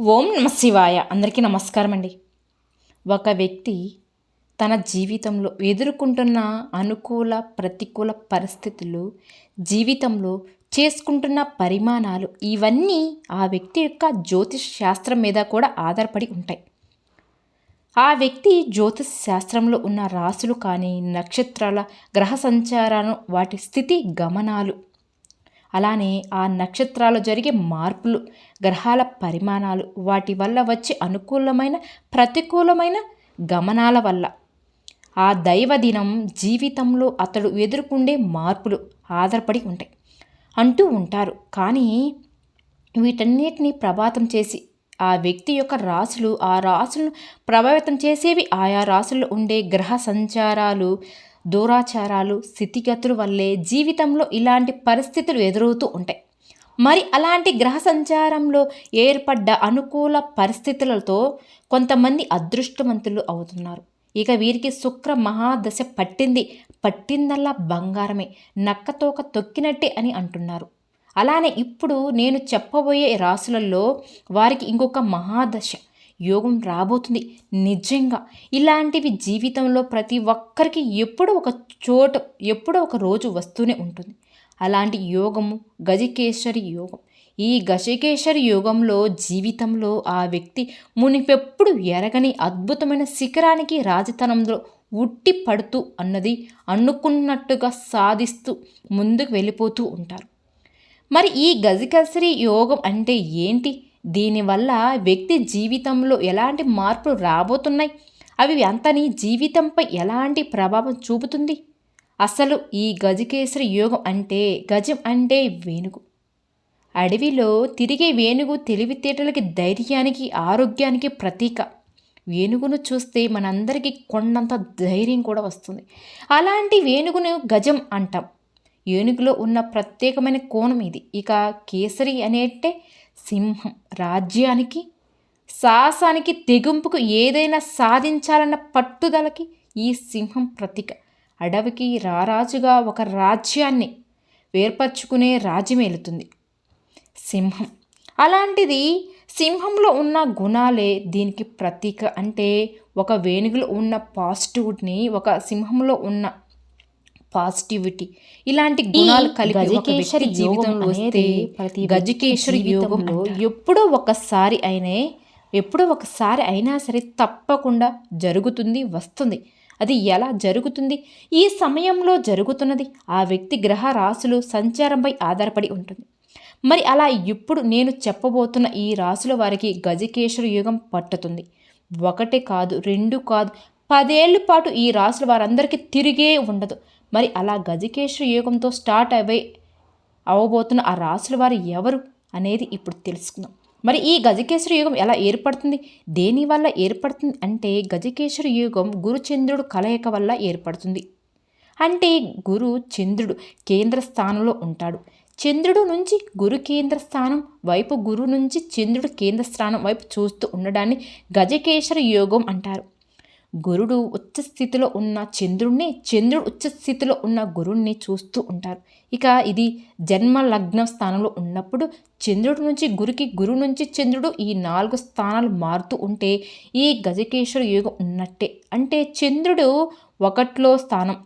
ఓం నమ శివాయ. అందరికీ నమస్కారం అండి ఒక వ్యక్తి తన జీవితంలో ఎదుర్కొంటున్న అనుకూల ప్రతికూల పరిస్థితులు జీవితంలో చేసుకుంటున్న పరిమాణాలు ఇవన్నీ ఆ వ్యక్తి యొక్క జ్యోతిష్ శాస్త్రం మీద కూడా ఆధారపడి ఉంటాయి. ఆ వ్యక్తి జ్యోతిష్ శాస్త్రంలో ఉన్న రాసులు కానీ నక్షత్రాల గ్రహ సంచారాలు వాటి స్థితి గమనాలు అలానే ఆ నక్షత్రాలు జరిగే మార్పులు గ్రహాల పరిమాణాలు వాటి వల్ల వచ్చే అనుకూలమైన ప్రతికూలమైన గమనాల వల్ల. ఆ దైవ దినం జీవితంలో అతడు ఎదుర్కొండే మార్పులు ఆధారపడి ఉంటాయి. అంటూ ఉంటారు. కానీ వీటన్నిటిని ప్రభాతం చేసి ఆ వ్యక్తి యొక్క రాశులు ఆ రాశులను ప్రభావితం చేసేవి ఆయా రాశుల్లో ఉండే గ్రహ సంచారాలు దూరాచారాలు స్థితిగతుల వల్లే జీవితంలో ఇలాంటి పరిస్థితులు ఎదురవుతూ ఉంటాయి. మరి అలాంటి గ్రహ సంచారంలో ఏర్పడ్డ అనుకూల పరిస్థితులతో కొంతమంది అదృష్టవంతులు అవుతున్నారు. ఇక వీరికి శుక్ర మహాదశ పట్టింది పట్టిందల్లా బంగారమే నక్కతోక తొక్కినట్టే అని అంటున్నారు. అలానే ఇప్పుడు నేను చెప్పబోయే రాసులలో వారికి ఇంకొక మహాదశ యోగం రాబోతుంది. నిజంగా ఇలాంటివి జీవితంలో ప్రతి ఒక్కరికి ఎప్పుడో ఒక చోట ఎప్పుడో ఒక రోజు వస్తూనే ఉంటుంది. అలాంటి యోగము గజకేశ్వరి యోగం. ఈ గజకేశ్వరి యోగంలో జీవితంలో ఆ వ్యక్తి మునిపెప్పుడు ఎరగని అద్భుతమైన శిఖరానికి రాజతనంలో ఉట్టి పడుతూ అన్నది అనుకున్నట్టుగా సాధిస్తూ ముందుకు వెళ్ళిపోతూ ఉంటారు. మరి ఈ గజకేశ్వరి యోగం అంటే ఏంటి? దీనివల్ల వ్యక్తి జీవితంలో ఎలాంటి మార్పులు రాబోతున్నాయి? అవి అంతని జీవితంపై ఎలాంటి ప్రభావం చూపుతుంది? అసలు ఈ గజకేసరి యోగం అంటే గజం అంటే వేణుగు. అడవిలో తిరిగే వేణుగు తెలివితేటలకి ధైర్యానికి ఆరోగ్యానికి ప్రతీక. వేణుగును చూస్తే మనందరికీ కొండంత ధైర్యం కూడా వస్తుంది. అలాంటి వేణుగును గజం అంటాం. ఏనుగులో ఉన్న ప్రత్యేకమైన కోణం ఇది. ఇక కేసరి అనేటే సింహం. రాజ్యానికి సాహసానికి తెగింపుకు ఏదైనా సాధించాలన్న పట్టుదలకి ఈ సింహం ప్రతీక. అడవికి రారాజుగా ఒక రాజ్యాన్ని వేర్పరచుకునే రాజ్యమేలుతుంది సింహం. అలాంటిది సింహంలో ఉన్న గుణాలే దీనికి ప్రతీక. అంటే ఒక వేణుగులో ఉన్న పాజిటివ్ని ఒక సింహంలో ఉన్న పాజిటివిటీ ఇలాంటి గుణాలు ఒక వ్యక్తి జీవితంలో వస్తే గజకేశ్వరి యోగంలో ఎప్పుడో ఒకసారి అయినే ఎప్పుడో ఒకసారి అయినా సరే తప్పకుండా జరుగుతుంది వస్తుంది. అది ఎలా జరుగుతుంది? ఈ సమయంలో జరుగుతున్నది ఆ వ్యక్తి గ్రహ రాశులు సంచారంపై ఆధారపడి ఉంటుంది. మరి అలా ఇప్పుడు నేను చెప్పబోతున్న ఈ రాశుల వారికి గజకేశ్వర యుగం పట్టుతుంది. ఒకటే కాదు రెండు కాదు. పదేళ్ళ పాటు ఈ రాశుల వారందరికీ తిరిగే ఉండదు. మరి అలా గజకేశ్వర యోగంతో స్టార్ట్ అవే అవ్వబోతున్న ఆ రాసుల వారు ఎవరు అనేది ఇప్పుడు తెలుసుకుందాం. మరి ఈ గజకేశ్వర యుగం ఎలా ఏర్పడుతుంది? దేని వల్ల ఏర్పడుతుంది? అంటే గజకేశ్వర యుగం గురుచంద్రుడు కలయిక వల్ల ఏర్పడుతుంది. అంటే గురు చంద్రుడు కేంద్ర స్థానంలో ఉంటాడు. చంద్రుడు నుంచి గురు కేంద్ర స్థానం వైపు గురు నుంచి చంద్రుడు కేంద్ర స్థానం వైపు చూస్తూ ఉండడాన్ని గజకేశ్వర యోగం అంటారు. గురుడు ఉచ్చస్థితిలో ఉన్న చంద్రుణ్ణి చంద్రుడు ఉచ్చస్థితిలో ఉన్న గురుణ్ణి చూస్తూ ఉంటారు. ఇక ఇది జన్మ లగ్న స్థానంలో ఉన్నప్పుడు చంద్రుడి నుంచి గురికి గురు నుంచి చంద్రుడు ఈ నాలుగు స్థానాలు మారుతూ ఉంటే ఈ గజకేశ్వర యోగం ఉన్నట్టే. అంటే చంద్రుడు ఒకట్లో స్థానం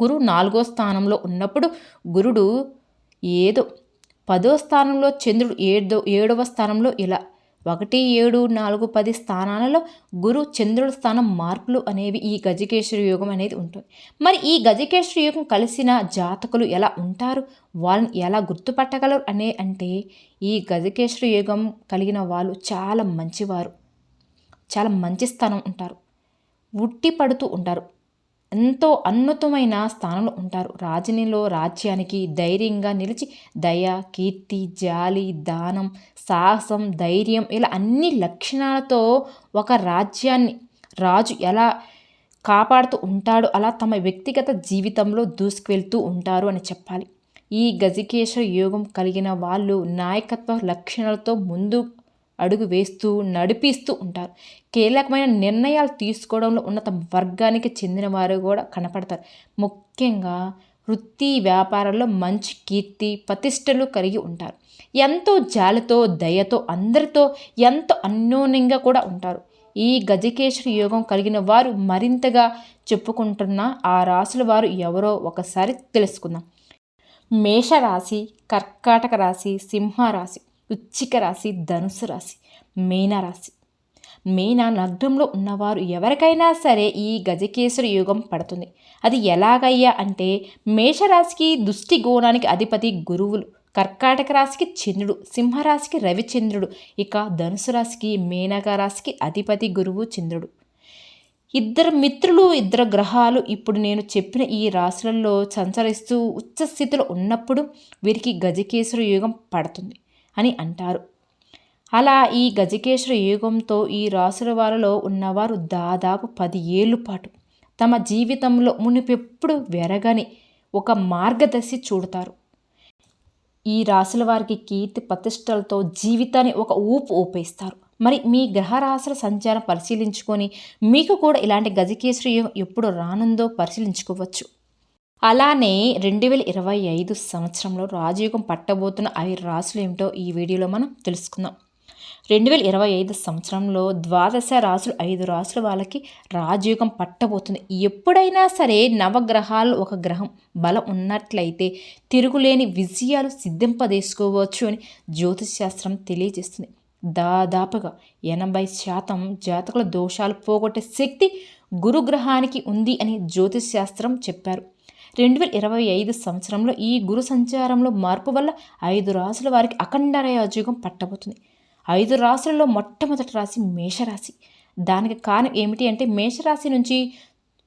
గురు నాలుగో స్థానంలో ఉన్నప్పుడు గురుడు ఏదో పదో స్థానంలో చంద్రుడు ఏడో ఏడవ స్థానంలో ఇలా ఒకటి ఏడు నాలుగు పది స్థానాలలో గురు చంద్రుడి స్థానం మార్పులు అనేవి ఈ గజకేశ్వరి యోగం అనేది ఉంటుంది. మరి ఈ గజకేశ్వరి యోగం కలిసిన జాతకులు ఎలా ఉంటారు? వాళ్ళని ఎలా గుర్తుపట్టగలరు అనే అంటే ఈ గజకేశ్వరి యోగం కలిగిన వాళ్ళు చాలా మంచివారు. చాలా మంచి స్థానం ఉంటారు. ఉట్టి పడుతూ ఉంటారు. ఎంతో అన్నతమైన స్థానంలో ఉంటారు. రాజనీలో రాజ్యానికి ధైర్యంగా నిలిచి దయ కీర్తి జాలి దానం సాహసం ధైర్యం ఇలా అన్ని లక్షణాలతో ఒక రాజ్యాన్ని రాజు ఎలా కాపాడుతూ ఉంటాడో అలా తమ వ్యక్తిగత జీవితంలో దూసుకువెళ్తూ ఉంటారు అని చెప్పాలి. ఈ గజకేశ్వర యోగం కలిగిన వాళ్ళు నాయకత్వ లక్షణాలతో ముందు అడుగు వేస్తూ నడిపిస్తూ ఉంటారు. కీలకమైన నిర్ణయాలు తీసుకోవడంలో ఉన్నత వర్గానికి చెందిన వారు కూడా కనపడతారు. ముఖ్యంగా వృత్తి వ్యాపారాల్లో మంచి కీర్తి ప్రతిష్టలు కలిగి ఉంటారు. ఎంతో జాలితో దయతో అందరితో ఎంతో అన్యోన్యంగా కూడా ఉంటారు. ఈ గజకేశ్వరి యోగం కలిగిన వారు మరింతగా చెప్పుకుంటున్న ఆ రాసుల వారు ఎవరో ఒకసారి తెలుసుకుందాం. మేషరాశి కర్కాటక రాశి సింహరాశి. వృచ్చిక రాశి ధనుసు రాశి మీనరాశి మీన లగ్నంలో ఉన్నవారు ఎవరికైనా సరే ఈ గజకేశ్వరి యోగం పడుతుంది. అది ఎలాగయ్యా అంటే మేషరాశికి దుష్టి గోణానికి అధిపతి గురువులు కర్కాటక రాశికి చంద్రుడు సింహరాశికి రవిచంద్రుడు ఇక ధనుసు రాశికి మేనక రాశికి అధిపతి గురువు చంద్రుడు. ఇద్దరు మిత్రులు ఇద్దరు గ్రహాలు ఇప్పుడు నేను చెప్పిన ఈ రాశులలో సంచరిస్తూ ఉచ్చస్థితిలో ఉన్నప్పుడు వీరికి గజకేశ్వర యుగం పడుతుంది. అని అంటారు. అలా ఈ గజకేశ్వర యుగంతో ఈ రాసుల వారిలో ఉన్నవారు దాదాపు పది ఏళ్ళ పాటు తమ జీవితంలో మునిపెప్పుడు వెరగని ఒక మార్గదర్శి చూడతారు. ఈ రాశుల వారికి కీర్తి ప్రతిష్టలతో జీవితాన్ని ఒక ఊపు ఊపేస్తారు. మరి మీ గ్రహరాశుల సంచారం పరిశీలించుకొని మీకు కూడా ఇలాంటి గజకేశ్వరి ఎప్పుడు రానుందో పరిశీలించుకోవచ్చు. అలానే రెండు వేల ఇరవై ఐదు సంవత్సరంలో రాజయోగం పట్టబోతున్న ఐదు రాసులు ఏమిటో ఈ వీడియోలో మనం తెలుసుకుందాం. రెండు వేల ఇరవై ఐదు సంవత్సరంలో ద్వాదశ రాసులు ఐదు రాసులు వాళ్ళకి రాజయోగం పట్టబోతుంది. ఎప్పుడైనా సరే నవగ్రహాలు ఒక గ్రహం బలం ఉన్నట్లయితే తిరుగులేని విజయాలు సిద్ధింపదేసుకోవచ్చు అని జ్యోతిష్ శాస్త్రం తెలియజేస్తుంది. దాదాపుగా ఎనభై శాతం జాతకుల దోషాలు పోగొట్టే శక్తి గురుగ్రహానికి ఉంది అని జ్యోతిష్ శాస్త్రం చెప్పారు. రెండు వేల ఇరవై ఐదు సంవత్సరంలో ఈ గురు సంచారంలో మార్పు వల్ల ఐదు రాసుల వారికి అఖండ రాజయోగం పట్టబోతుంది. ఐదు రాసులలో మొట్టమొదటి రాశి మేషరాశి. దానికి కారణం ఏమిటి అంటే మేషరాశి నుంచి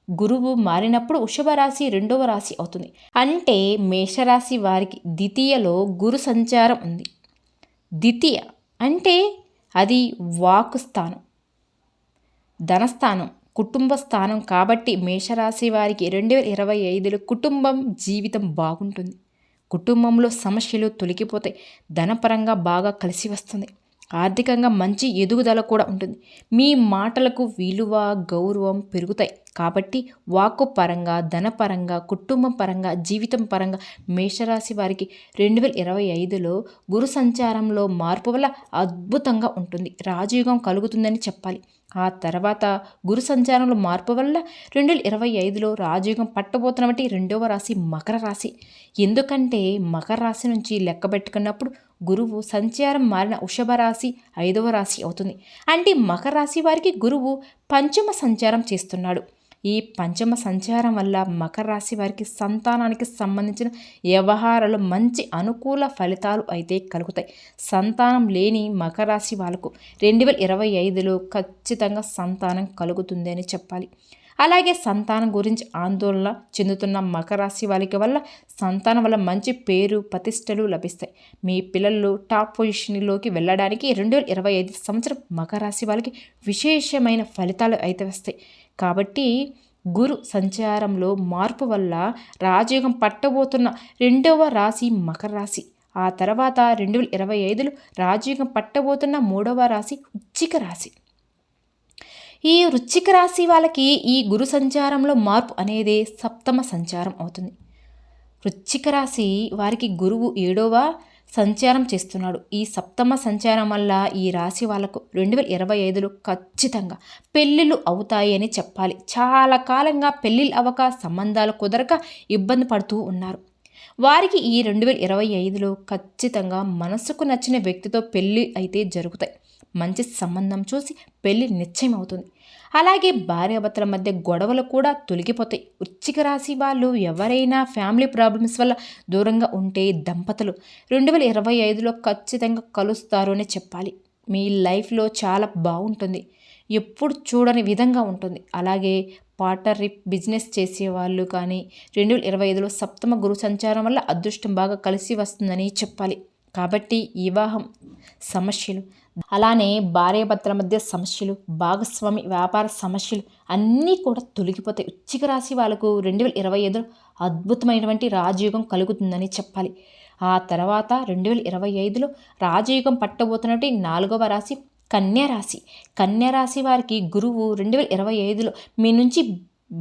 గురువు మారినప్పుడు వృషభ రాశి రెండవ రాశి అవుతుంది. అంటే మేషరాశి వారికి ద్వితీయలో గురు సంచారం ఉంది. ద్వితీయ అంటే అది వాక్ స్థానం ధనస్థానం కుటుంబ స్థానం కాబట్టి మేషరాశి వారికి రెండు వేల ఇరవై ఐదులో కుటుంబం జీవితం బాగుంటుంది. కుటుంబంలో సమస్యలు తొలగిపోతాయి. ధనపరంగా బాగా కలిసి వస్తుంది. ఆర్థికంగా మంచి ఎదుగుదల కూడా ఉంటుంది. మీ మాటలకు విలువ గౌరవం పెరుగుతాయి. కాబట్టి వాక్కు పరంగా ధనపరంగా కుటుంబం పరంగా జీవితం పరంగా మేషరాశి వారికి రెండు వేల ఇరవై ఐదులో గురు సంచారంలో మార్పు వల్ల అద్భుతంగా ఉంటుంది. రాజయుగం కలుగుతుందని చెప్పాలి. ఆ తర్వాత గురు సంచారంలో మార్పు వల్ల రెండు వేల ఇరవై ఐదులో రాజయోగం పట్టబోతున్నటువంటి రెండవ రాశి మకర రాశి. ఎందుకంటే మకర రాశి నుంచి లెక్క పెట్టుకున్నప్పుడు గురువు సంచారం మారిన వృషభ రాశి ఐదవ రాశి అవుతుంది. అంటే మకర రాశి వారికి గురువు పంచమ సంచారం చేస్తున్నాడు. ఈ పంచమ సంచారం వల్ల మకర రాశి వారికి సంతానానికి సంబంధించిన వ్యవహారాలు మంచి అనుకూల ఫలితాలు అయితే కలుగుతాయి. సంతానం లేని మకర రాశి వాళ్ళకు రెండు వేల ఇరవై ఐదులో ఖచ్చితంగా సంతానం కలుగుతుంది అని చెప్పాలి. అలాగే సంతానం గురించి ఆందోళన చెందుతున్న మకర రాశి వాళ్ళకి వల్ల సంతానం వల్ల మంచి పేరు ప్రతిష్టలు లభిస్తాయి. మీ పిల్లలు టాప్ పొజిషన్లోకి వెళ్ళడానికి రెండు వేల ఇరవై ఐదు సంవత్సరం మకర రాశి వాళ్ళకి విశేషమైన ఫలితాలు అయితే వస్తాయి. కాబట్టి గురు సంచారంలో మార్పు వల్ల రాజయోగం పట్టబోతున్న రెండవ రాశి మకర రాశి. ఆ తర్వాత రెండు వేల ఇరవై ఐదులో రాజయోగం పట్టబోతున్న మూడవ రాశి ఉచ్చిక రాశి. ఈ వృచ్చిక రాశి వాళ్ళకి ఈ గురు సంచారంలో మార్పు అనేది సప్తమ సంచారం అవుతుంది. వృచ్చిక రాశి వారికి గురువు ఏడవ సంచారం చేస్తున్నాడు. ఈ సప్తమ సంచారం వల్ల ఈ రాశి వాళ్ళకు రెండు వేల ఇరవై ఐదులో ఖచ్చితంగా పెళ్ళిళ్ళు అవుతాయి అని చెప్పాలి. చాలా కాలంగా పెళ్ళిళ్ళు అవ్వక సంబంధాలు కుదరక ఇబ్బంది పడుతూ ఉన్నారు. వారికి ఈ రెండు వేల ఇరవై ఐదులో ఖచ్చితంగా మనసుకు నచ్చిన వ్యక్తితో పెళ్ళి అయితే జరుగుతాయి. మంచి సంబంధం చూసి పెళ్ళి నిశ్చయం అవుతుంది అలాగే భార్యాభర్తల మధ్య గొడవలు కూడా తొలగిపోతాయి. వృచ్చిక రాశి వాళ్ళు ఎవరైనా ఫ్యామిలీ ప్రాబ్లమ్స్ వల్ల దూరంగా ఉంటే దంపతులు రెండు వేల ఇరవై ఐదులో ఖచ్చితంగా కలుస్తారు అని చెప్పాలి. మీ లైఫ్లో చాలా బాగుంటుంది. ఎప్పుడు చూడని విధంగా ఉంటుంది. అలాగే పార్టర్షిప్ బిజినెస్ చేసేవాళ్ళు కానీ రెండు వేల ఇరవై ఐదులో సప్తమ గురు సంచారం వల్ల అదృష్టం బాగా కలిసి వస్తుందని చెప్పాలి. కాబట్టి వివాహం సమస్యలు అలానే భార్యాభర్తల మధ్య సమస్యలు భాగస్వామి వ్యాపార సమస్యలు అన్నీ కూడా తొలగిపోతాయి. ఉచ్చిక రాశి వాళ్ళకు రెండు వేల ఇరవై ఐదులో అద్భుతమైనటువంటి రాజయోగం కలుగుతుందని చెప్పాలి. ఆ తర్వాత రెండు వేల ఇరవై ఐదులో రాజయోగం పట్టబోతున్నటువంటి నాలుగవ రాశి కన్యారాశి కన్యారాశి వారికి గురువు రెండు వేల ఇరవై ఐదులో మీ నుంచి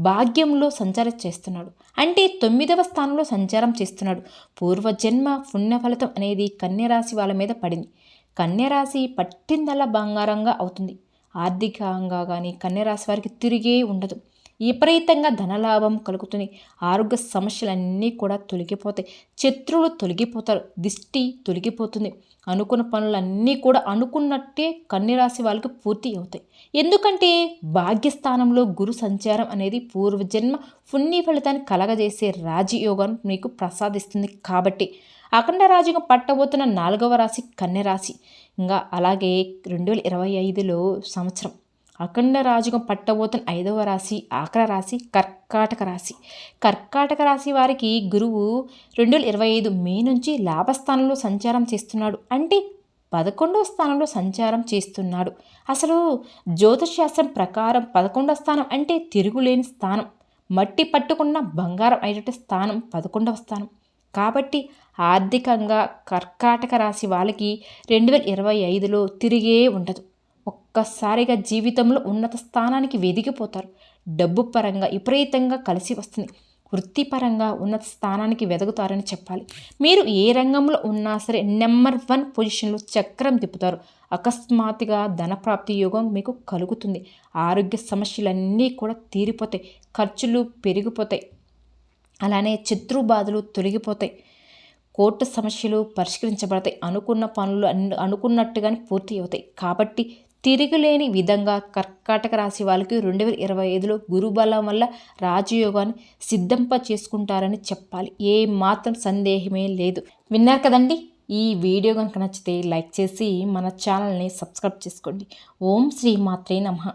భాగ్యంలో సంచారం చేస్తున్నాడు. అంటే తొమ్మిదవ స్థానంలో సంచారం చేస్తున్నాడు. పూర్వజన్మ పుణ్య ఫలితం అనేది కన్యరాశి వాళ్ళ మీద పడింది. కన్యరాశి పట్టిందల్లా బంగారంగా అవుతుంది. ఆర్థికంగా కానీ కన్యరాశి వారికి తిరిగే ఉండదు. విపరీతంగా ధనలాభం కలుగుతుంది. ఆరోగ్య సమస్యలన్నీ కూడా తొలగిపోతాయి. శత్రువులు తొలగిపోతారు. దిష్టి తొలగిపోతుంది. అనుకున్న పనులన్నీ కూడా అనుకున్నట్టే కన్యరాశి వాళ్ళకి పూర్తి అవుతాయి. ఎందుకంటే భాగ్యస్థానంలో గురు సంచారం అనేది పూర్వజన్మ పుణ్య ఫలితాన్ని కలగజేసే రాజయోగాన్ని మీకు ప్రసాదిస్తుంది కాబట్టి. అఖండరాజుగా పట్టబోతున్న నాలుగవ రాశి కన్యరాశి ఇంకా అలాగే రెండు వేల ఇరవై ఐదులో సంవత్సరం. అఖండ రాజుగం పట్టబోతున్న ఐదవ రాశి ఆఖర రాశి కర్కాటక రాశి. కర్కాటక రాశి వారికి గురువు రెండు వేల ఇరవై ఐదు మే నుంచి లాభస్థానంలో సంచారం చేస్తున్నాడు. అంటే పదకొండవ స్థానంలో సంచారం చేస్తున్నాడు. అసలు జ్యోతిషశాస్త్రం ప్రకారం పదకొండవ స్థానం అంటే తిరుగులేని స్థానం. మట్టి పట్టుకున్న బంగారం అయినట్టు స్థానం పదకొండవ స్థానం. కాబట్టి ఆర్థికంగా కర్కాటక రాశి వాళ్ళకి రెండు వేల ఇరవై ఐదులో తిరిగే ఉండదు. ఒక్కసారిగా జీవితంలో ఉన్నత స్థానానికి వెదిగిపోతారు డబ్బు పరంగా విపరీతంగా కలిసి వస్తుంది. వృత్తిపరంగా ఉన్నత స్థానానికి వెదగుతారని చెప్పాలి. మీరు ఏ రంగంలో ఉన్నా సరే నెంబర్ వన్ పొజిషన్లో చక్రం తిప్పుతారు. అకస్మాత్తుగా ధనప్రాప్తి యోగం మీకు కలుగుతుంది. ఆరోగ్య సమస్యలన్నీ కూడా తీరిపోతాయి. ఖర్చులు పెరిగిపోతాయి. అలానే శత్రు బాధలు తొలగిపోతాయి. కోర్టు సమస్యలు పరిష్కరించబడతాయి. అనుకున్న పనులు అన్ని అనుకున్నట్టుగానే పూర్తి అవుతాయి. కాబట్టి తిరుగులేని విధంగా కర్కాటక రాశి వాళ్ళకి రెండు వేల ఇరవై ఐదులో గురుబలం వల్ల రాజయోగాన్ని సిద్ధంప చేసుకుంటారని చెప్పాలి. ఏ మాత్రం సందేహమే లేదు. విన్నారు కదండి? ఈ వీడియో కనుక నచ్చితే లైక్ చేసి మన ఛానల్ని సబ్స్క్రైబ్ చేసుకోండి. ఓం శ్రీ మాత్రే నమః.